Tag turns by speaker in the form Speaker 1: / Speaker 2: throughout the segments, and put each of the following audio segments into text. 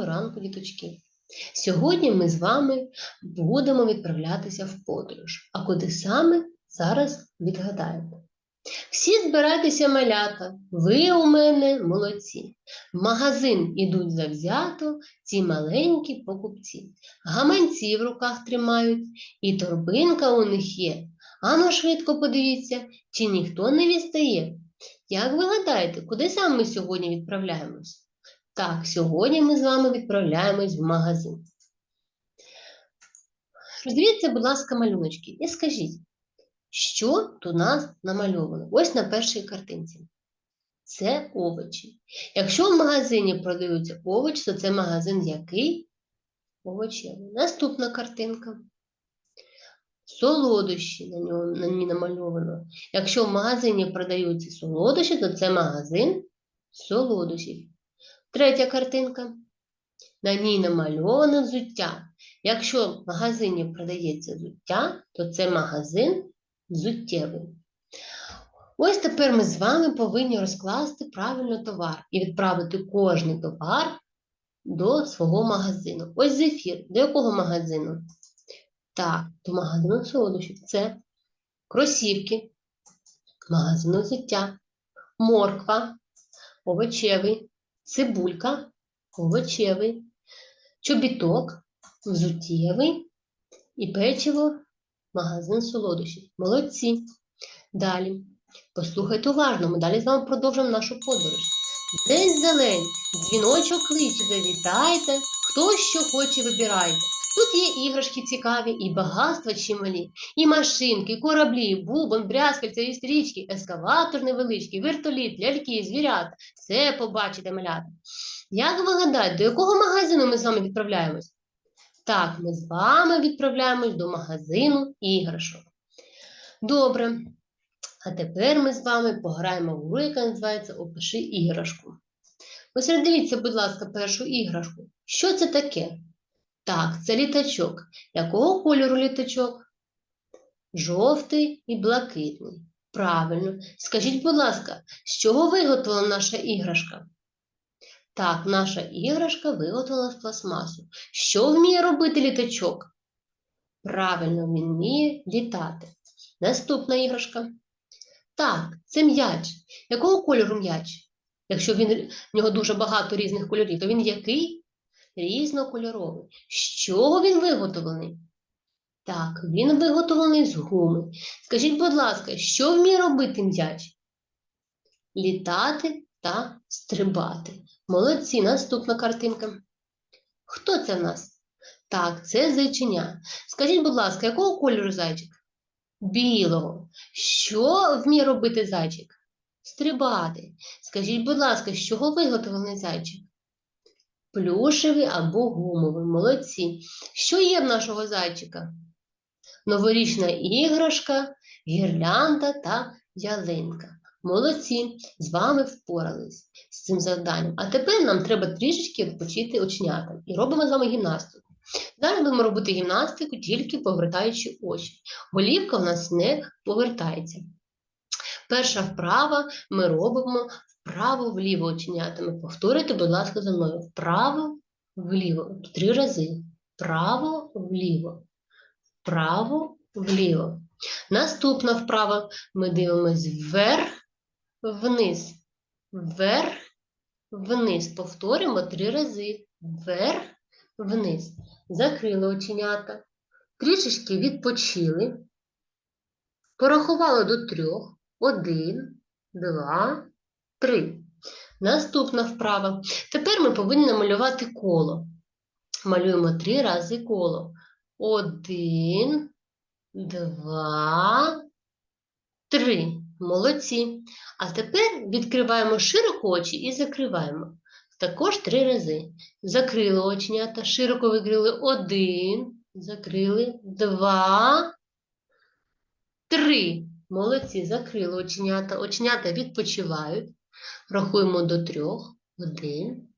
Speaker 1: Доброго ранку, діточки! Сьогодні ми з вами будемо відправлятися в подорож. А куди саме зараз відгадаєте? Всі збирайтеся малята, ви у мене молодці. В магазин ідуть завзято ці маленькі покупці. Гаманці в руках тримають, і торбинка у них є. Ану швидко подивіться, чи ніхто не відстає. Як ви гадаєте, куди саме ми сьогодні відправляємось? Так, сьогодні ми з вами відправляємось в магазин. Роздивіться, будь ласка, малюночки, і скажіть, що тут у нас намальовано? Ось на першій картинці. Це овочі. Якщо в магазині продаються овочі, то це магазин який? Овочевий. Наступна картинка. Солодощі на, ньому, на ній намальовано. Якщо в магазині продаються солодощі, то це магазин солодощів. Третя картинка. На ній намальоване взуття. Якщо в магазині продається взуття, то це магазин взуттєвий. Ось тепер ми з вами повинні розкласти правильно товар і відправити кожний товар до свого магазину. Ось зефір. До якого магазину? Так, до магазину солодощів. Це кросівки, магазин взуття, морква, овочевий, цибулька, овочевий, чобіток, взуттєвий і печиво, магазин солодощів. Молодці. Далі. Послухайте уважно, ми далі з вами продовжимо нашу подорож. День зелень, дзвіночок кличе, завітайте, хто що хоче, вибирайте. Тут є іграшки цікаві і багатства чималі, і машинки, кораблі, бубон, брязкальця, і стрічки, ескаватор невеличкий, вертоліт, ляльки, звірята. Все побачите, малята. Як ви гадаєте, до якого магазину ми з вами відправляємось? Так, ми з вами відправляємось до магазину іграшок. Добре. А тепер ми з вами пограємо в гру, яка називається Опиши іграшку. Ось дивіться, будь ласка, першу іграшку. Що це таке? Так, це літачок. Якого кольору літачок? Жовтий і блакитний. Правильно. Скажіть, будь ласка, з чого виготовлена наша іграшка? Так, наша іграшка виготовлена з пластмасу. Що вміє робити літачок? Правильно, він вміє літати. Наступна іграшка. Так, це м'яч. Якого кольору м'яч? Якщо він, в нього дуже багато різних кольорів, то він який? Різнокольоровий. З чого він виготовлений? Так, він виготовлений з гуми. Скажіть, будь ласка, що вміє робити м'яч? Літати та стрибати. Молодці, наступна картинка. Хто це в нас? Так, це зайчиня. Скажіть, будь ласка, якого кольору зайчик? Білого. Що вміє робити зайчик? Стрибати. Скажіть, будь ласка, з чого виготовлений зайчик? Плюшевий або гумовий. Молодці. Що є в нашого зайчика? Новорічна іграшка, гірлянда та ялинка. Молодці, з вами впорались з цим завданням. А тепер нам треба трішечки відпочити оченятам. І робимо з вами гімнастику. Зараз будемо робити гімнастику, тільки повертаючи очі. Голівка у нас не повертається. Перша вправа ми робимо вправо-вліво оченятами. Повторюйте, будь ласка, за мною. Вправо-вліво. Три рази. Вправо-вліво. Вправо-вліво. Наступна вправа ми дивимось вверх, вниз. Вверх, вниз. Повторюємо три рази. Вверх, вниз. Закрили оченята. Трішечки відпочили. Порахували до трьох. Один, два, три. Наступна вправа. Тепер ми повинні намалювати коло. Малюємо три рази коло. Один, два, три. Молодці. А тепер відкриваємо широко очі і закриваємо. Також три рази. Закрили оченята, широко викрили один, закрили два, три. Молодці, закрили оченята. Оченята відпочивають. Рахуємо до трьох. Один,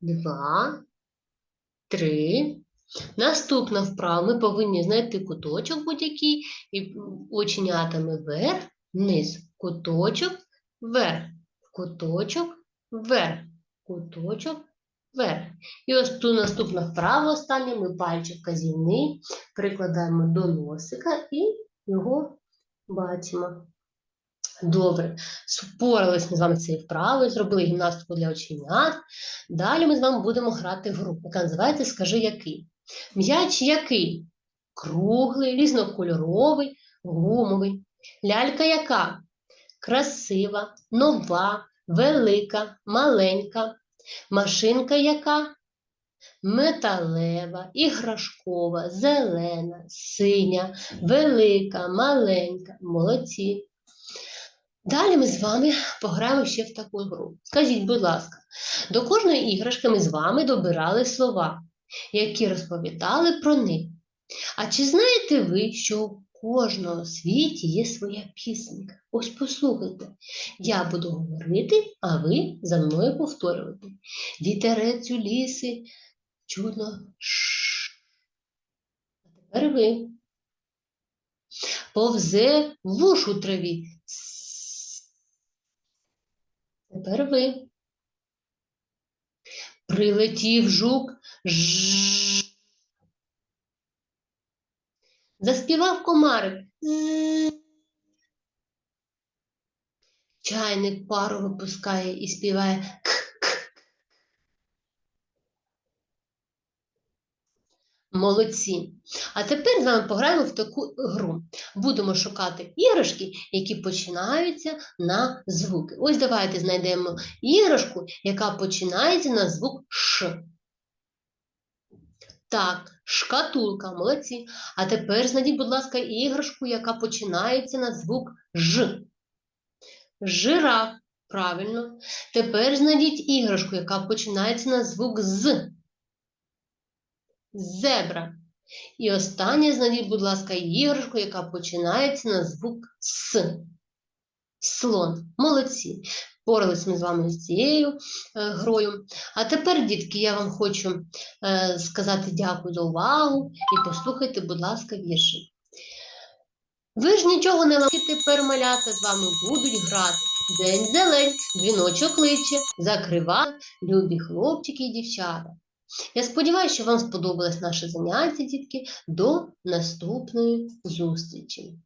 Speaker 1: два, три. Наступна вправа. Ми повинні знайти куточок будь-який і оченятами вверх, вниз. Куточок, вверх, куточок, вверх, куточок, вверх. І ось ту наступна вправа остання ми пальчик вказівний прикладаємо до носика і його бачимо. Добре, спорались ми з вами цією вправою, зробили гімнастику для оченят. Далі ми з вами будемо грати в гру, яка називається Скажи який. М'яч який? Круглий, різнокольоровий, гумовий. Лялька яка? Красива, нова, велика, маленька. Машинка яка? Металева, іграшкова, зелена, синя, велика, маленька. Молодці. Далі ми з вами пограємо ще в таку гру. Скажіть, будь ласка, до кожної іграшки ми з вами добирали слова, які розповідали про них. А чи знаєте ви, що у кожного світі є своя пісенька? Ось послухайте. Я буду говорити, а ви за мною повторювати. Вітерець у ліси, чудно. Ш. А тепер ви. Повзе вуш у траві. С. Тепер ви. Прилетів жук. Ж. Заспівав комарик. Чайник пару випускає і співає к-к. Молодці. А тепер з вами пограємо в таку гру. Будемо шукати іграшки, які починаються на звуки. Ось давайте знайдемо іграшку, яка починається на звук Ш. Так, шкатулка, молодці. А тепер знайдіть, будь ласка, іграшку, яка починається на звук Ж. Жираф. Правильно. Тепер знайдіть іграшку, яка починається на звук З. Зебра. І останнє знайдіть, будь ласка, іграшку, яка починається на звук С. Слон. Молодці. Порались ми з вами з цією е, грою. А тепер, дітки, я вам хочу е, сказати дякую за увагу і послухайте, будь ласка, віршик. Ви ж нічого не ламаєте, тепер малята з вами будуть грати. День зелень, дзвіночок кличе, закрива, любі хлопчики і дівчата. Я сподіваюся, що вам сподобалось наше заняття, дітки. До наступної зустрічі!